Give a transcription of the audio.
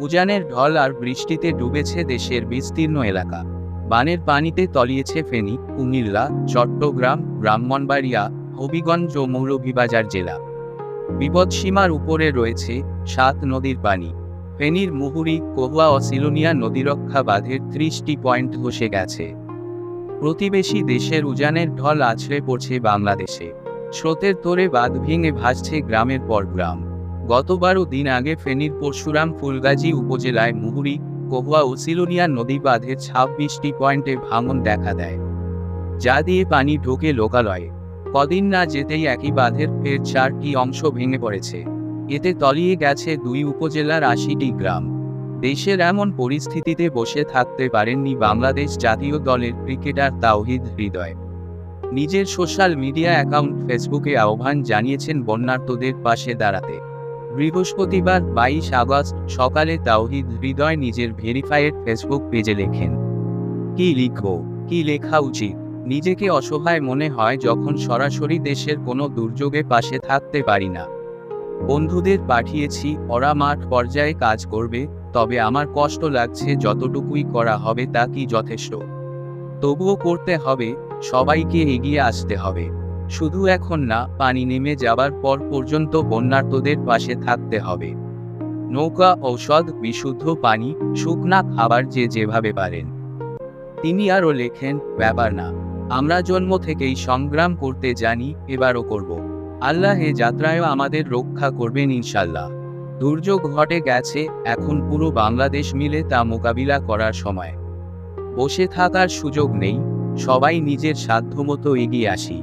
উজানের ঢল আর বৃষ্টিতে ডুবেছে দেশের বিস্তীর্ণ এলাকা। বানের পানিতে তলিয়েছে ফেনী, কুমিল্লা, চট্টগ্রাম, ব্রাহ্মণবাড়িয়া, হবিগঞ্জ ও মৌলভীবাজার জেলা। বিপদসীমার উপরে রয়েছে সাত নদীর পানি। ফেনীর মুহুরি, কহুয়া ও সিলোনিয়া নদীরক্ষা বাঁধের ত্রিশটি পয়েন্ট ধসে গেছে। প্রতিবেশী দেশের উজানের ঢল আছড়ে পড়ছে বাংলাদেশে। স্রোতের তোরে বাঁধ ভেঙে ভাসছে গ্রামের পর গ্রাম। গত বারো দিন আগে ফেনীর পরশুরাম ফুলগাজী উপজেলায় মুহুরী, কহুয়া ও সিলোনিয়া নদী বাঁধের ছাব্বিশটি পয়েন্টে ভাঙন দেখা দেয়। যা দিয়ে পানি ঢোকে লোকালয়ে। কদিন না যেতেই একই বাঁধের ফের চারটি অংশ ভেঙে পড়েছে। এতে তলিয়ে গেছে দুই উপজেলার আশিটি গ্রাম। দেশের এমন পরিস্থিতিতে বসে থাকতে পারেননি বাংলাদেশ জাতীয় দলের ক্রিকেটার তাওহিদ হৃদয়। নিজের সোশ্যাল মিডিয়া অ্যাকাউন্ট ফেসবুকে আহ্বান জানিয়েছেন বন্যার্তদের পাশে দাঁড়াতে। বৃহস্পতিবার বাইশ আগস্ট সকালে তাওহিদ হৃদয় নিজের ভেরিফাইড ফেসবুক পেজে লেখেন। কি লিখব? কি লেখা উচিত? নিজেকে অসহায় মনে হয় যখন সরাসরি দেশের কোনো দুর্যোগে পাশে থাকতে পারি না। বন্ধুদের পাঠিয়েছি, ওরা মাঠ পর্যায়ে কাজ করবে, তবে আমার কষ্ট লাগছে যতটুকুই করা হবে তা কি যথেষ্ট? তবুও করতে হবে, সবাইকে এগিয়ে আসতে হবে। শুধু এখন না, পানি নেমে যাবার পর পর্যন্ত বন্যার্তদের পাশে থাকতে হবে। নৌকা, ঔষধ, বিশুদ্ধ পানি, শুকনা খাবার যে যেভাবে পারেন। তিনি আরও লেখেন, ব্যাপার না। আমরা জন্ম থেকেই সংগ্রাম করতে জানি, এবারও করব। আল্লাহ এ যাত্রায়ও আমাদের রক্ষা করবেন ইনশাল্লাহ দুর্যোগ ঘটে গেছে, এখন পুরো বাংলাদেশ মিলে তা মোকাবিলা করার সময়। বসে থাকার সুযোগ নেই, সবাই নিজের সাধ্যমতো এগিয়ে আসি।